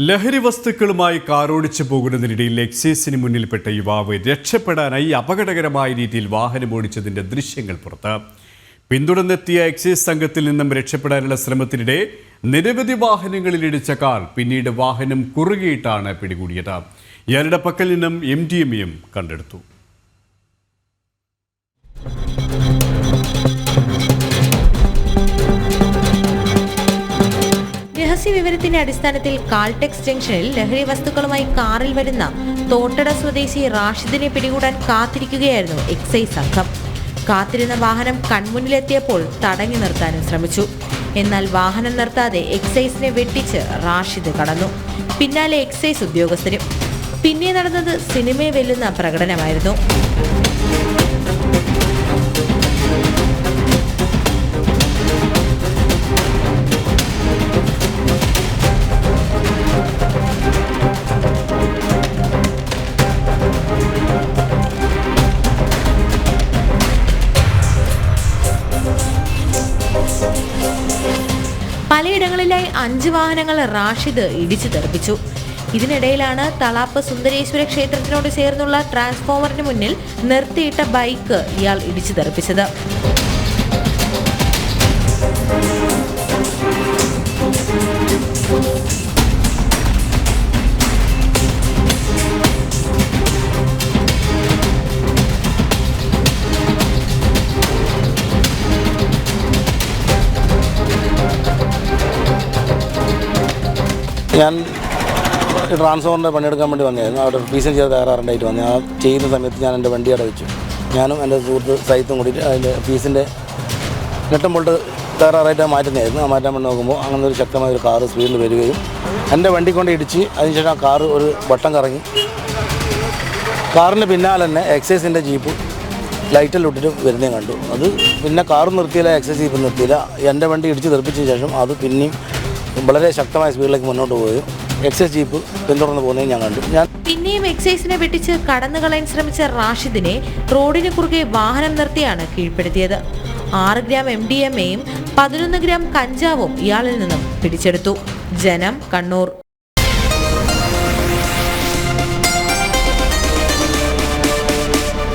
ലഹരി വസ്തുക്കളുമായി കാറോടിച്ചു പോകുന്നതിനിടയിൽ എക്സൈസിന് മുന്നിൽപ്പെട്ട യുവാവ് രക്ഷപ്പെടാനായി അപകടകരമായ രീതിയിൽ വാഹനം ഓടിച്ചതിന്റെ ദൃശ്യങ്ങൾ പുറത്ത്. പിന്തുടർന്നെത്തിയ എക്സൈസ് സംഘത്തിൽ നിന്നും രക്ഷപ്പെടാനുള്ള ശ്രമത്തിനിടെ നിരവധി വാഹനങ്ങളിൽ ഇടിച്ച കാർ പിന്നീട് വാഹനം കുറുകിയിട്ടാണ് പിടികൂടിയത്. ഇയാളുടെ പക്കൽ നിന്നും എം ഡി എം കണ്ടെടുത്തു. വിവരത്തിന്റെ അടിസ്ഥാനത്തിൽ കാൽടെക്സ് ജംഗ്ഷനിൽ ലഹരി വസ്തുക്കളുമായി കാറിൽ വരുന്ന തോട്ടട സ്വദേശി റാഷിദിനെ പിടികൂടാൻ കാത്തിരിക്കുകയായിരുന്നു എക്സൈസ് സംഘം. കാത്തിരുന്ന വാഹനം കൺമുന്നിലെത്തിയപ്പോൾ തടഞ്ഞു നിർത്താനും ശ്രമിച്ചു. എന്നാൽ വാഹനം നിർത്താതെ എക്സൈസിനെ വെട്ടിച്ച് റാഷിദ് കടന്നു. പിന്നാലെ എക്സൈസ് ഉദ്യോഗസ്ഥരും. പിന്നെ നടന്നത് സിനിമയെ വെല്ലുന്ന പ്രകടനമായിരുന്നു. പലയിടങ്ങളിലായി അഞ്ച് വാഹനങ്ങൾ റാഷിദ് ഇടിച്ചു തെറിപ്പിച്ചു. ഇതിനിടയിലാണ് തളാപ്പ് സുന്ദരേശ്വര ക്ഷേത്രത്തിനോട് ചേർന്നുള്ള ട്രാൻസ്ഫോമറിന് മുന്നിൽ നിർത്തിയിട്ട ബൈക്ക് ഇയാൾ ഇടിച്ചു തെറിപ്പിച്ചത്. ഞാൻ ട്രാൻസ്ഫോറിന്റെ പണിയെടുക്കാൻ വേണ്ടി വന്നതായിരുന്നു. അവിടെ ഫീസും ചെയ്ത് തയ്യാറാറുണ്ടായിട്ട് വന്നു. ആ ചെയ്യുന്ന സമയത്ത് ഞാൻ എന്റെ വണ്ടി അടവിച്ചു ഞാനും എന്റെ സുഹൃത്ത് സൈത്തും കൂടി അതിന്റെ ഫീസിന്റെ നെട്ടം ബോൾട്ട് തയ്യാറായിട്ട് മാറ്റുന്നതായിരുന്നു. ആ മാറ്റാൻ വേണ്ടി നോക്കുമ്പോൾ അങ്ങനെ ഒരു ശക്തമായ ഒരു കാറ് സ്പീഡിൽ വരികയും എന്റെ വണ്ടി കൊണ്ട് ഇടിച്ച് അതിനുശേഷം ആ കാറ് ഒരു വട്ടം കറങ്ങി. കാറിന്റെ പിന്നാലെ തന്നെ എക്സൈസിന്റെ ജീപ്പ് ലൈറ്റിലിട്ടിട്ട് വരുന്നതും കണ്ടു. അത് പിന്നെ കാറ് നിർത്തിയില്ല എക്സൈസ് ജീപ്പ് നിർത്തിയില്ല. എന്റെ വണ്ടി ഇടിച്ച് തെറിപ്പിച്ച ശേഷം അത് പിന്നെയും വളരെ ശക്തമായ സ്പീഡിലേക്ക് മുന്നോട്ട് പോയി എക്സൈസ് ജീപ്പ് പിന്തുടർന്ന് പോകുന്നതും ഞാൻ കണ്ടു. ഞാൻ പിന്നെയും എക്സൈസിനെ വെട്ടിച്ച് കടന്നു കളയാൻ ശ്രമിച്ച റാഷിദിനെ റോഡിന് കുറുകെ വാഹനം നിർത്തിയാണ് കീഴ്പ്പെടുത്തിയത്. ആറ് ഗ്രാം എം ഡി എം എയും പതിനൊന്ന് ഗ്രാം കഞ്ചാവും ഇയാളിൽ നിന്നും പിടിച്ചെടുത്തു. ജനം കണ്ണൂർ.